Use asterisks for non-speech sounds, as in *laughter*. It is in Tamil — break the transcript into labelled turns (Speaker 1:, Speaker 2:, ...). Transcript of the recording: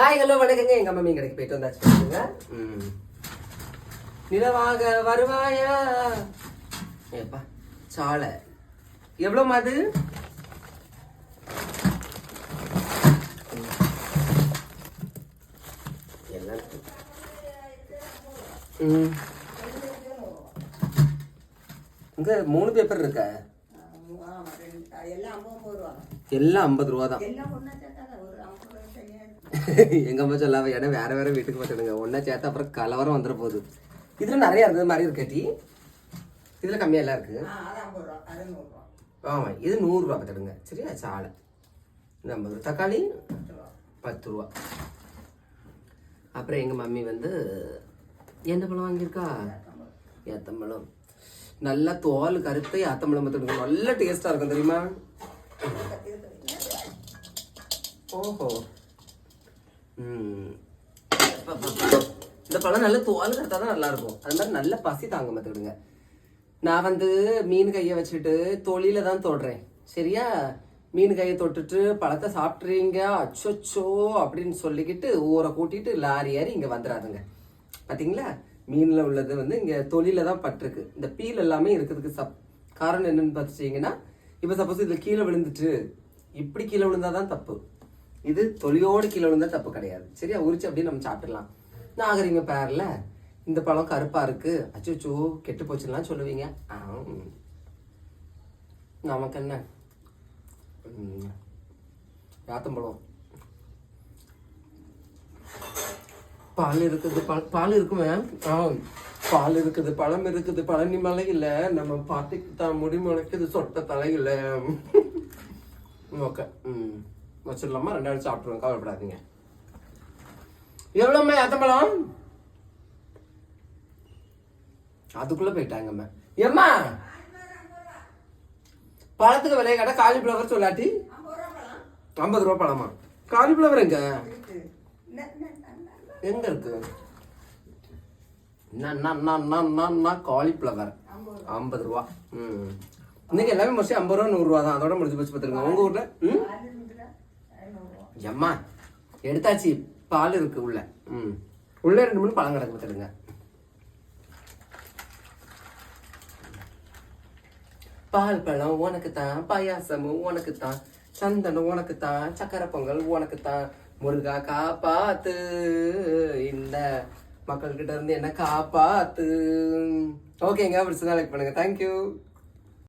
Speaker 1: ஹாய் ஹலோ வணக்கங்க. எங்க அம்மா மீன் கடைக்கு போயிட்டு வந்தாச்சு பாருங்க. ம். நிலவாக வருவாயா? ஏப்பா சாலை. எவ்வளவு அது? எல்லாம். ம். இங்க மூணு பேப்பர் இருக்கா?
Speaker 2: எல்லாம் ஐம்பது ரூபா
Speaker 1: தான்
Speaker 2: எல்லாம் ஒன்றா சேர்த்தா ஒரு ஐம்பது ரூபா சரியா
Speaker 1: எங்க அம்மா சொல்லாம ஏன்னா வேற வேற வீட்டுக்கு போட்டுடுங்க ஒன்னா சேர்த்து அப்புறம் கலவரம் வந்துட போகுது. இதுல நிறைய இருந்தது மாதிரி இருக்கட்டி இதுல கம்மியா எல்லாம் இருக்கு.
Speaker 2: ஆ அது ஐம்பது ரூபா அது நூறுரூவா
Speaker 1: ஆமா இது நூறு ரூபா பார்த்துடுங்க. சரியா? சாலை. இந்த ஐம்பது ரூபா. தக்காளி
Speaker 2: பத்து ரூபா.
Speaker 1: அப்புறம் எங்க மம்மி வந்து என்ன பழம் வாங்கியிருக்கா? ஏத்தம்பழம். நல்லா தோல் கருத்த ஏத்தம்பழம் பார்த்துடுங்க. நல்ல டேஸ்டா இருக்கும் தெரியுமா? ஓஹோ. இந்த பழம் நல்ல தோல் கருத்தா தான் நல்லா இருக்கும் அது மாதிரி நல்ல பசி தாங்க பார்த்துக்கிடுங்க. நான் வந்து மீன் கையை வச்சுட்டு தொழில தான் தொடுறேன். சரியா? மீன் கையை தொட்டுட்டு பழத்தை சாப்பிட்றீங்க? அச்சோச்சோ அப்படின்னு சொல்லிக்கிட்டு ஊரை கூட்டிகிட்டு லாரி ஏறி இங்கே வந்துடாதுங்க பார்த்தீங்களா? மீனில் உள்ளது வந்து இங்கே தொழில தான் பட்டிருக்கு. இந்த பீல் எல்லாமே இருக்கிறதுக்கு சப் காரணம் என்னென்னு பார்த்துட்டீங்கன்னா இப்போ சப்போஸ் இதில் கீழே விழுந்துட்டு இப்படி கீழே விழுந்தா தான் தப்பு. இது தொலியோடு கீழே விழுந்தா தப்பு கிடையாது. சரியா? உரிச்சு அப்படியே நம்ம சாப்பிடலாம் நாகரிக பேரில் இந்த பழம் கருப்பா இருக்கு. அச்சோச்சோ கெட்டு போச்சுலாம் சொல்லுவீங்க. நமக்கு என்ன? ம். யாத்தம்பழம். பால் இருக்குது. பால் பால் இருக்குமே ஆ பால் இருக்குது பழம் இருக்குது. பழனி மலையில் நம்ம பாட்டிக்கு தான் முடி முளைக்குது. சொட்ட தலையில். *laughs* ஓகே. ம். வச்சிடலாமா? ரெண்டாவது சாப்பிட்ருவோம் கவலைப்படாதீங்க. எவ்வளோம்மா யாத்தம்பழம்? அதுக்குள்ள போயிட்டாங்கம்மா. ஏம்மா? பழத்துக்கு விலைய கேட்டால் காலிஃப்ளவர் சொல்லாட்டி? ஐம்பது ரூபா பழமா? காலிஃப்ளவர் எங்க? எங்க இருக்கு? காலிஃப்ளவர் ஐம்பது ரூபா. ம். இன்னைக்கு எல்லாமே மோஸ்ட்லி ஐம்பது ரூபா நூறுரூவா தான். அதோட முடிஞ்சு போச்சு பார்த்துருங்க. உங்க ஊர்ல? ம்? எம்மா எடுத்தாச்சு பால் இருக்கு உள்ள. ம். உள்ள ரெண்டு மூணு பழம் கிடக்கு பார்த்துடுங்க. பால் பழம் உனக்கு தான் பாயாசமும் உனக்கு தான் சந்தனம் உனக்கு தான் சக்கரை பொங்கல் உனக்கு தான் முருகா காப்பாத்து இந்த மக்கள்கிட்ட இருந்து என்ன காப்பாத்து. ஓகேங்க பிடிச்சதா லைக் பண்ணுங்க. தேங்க்யூ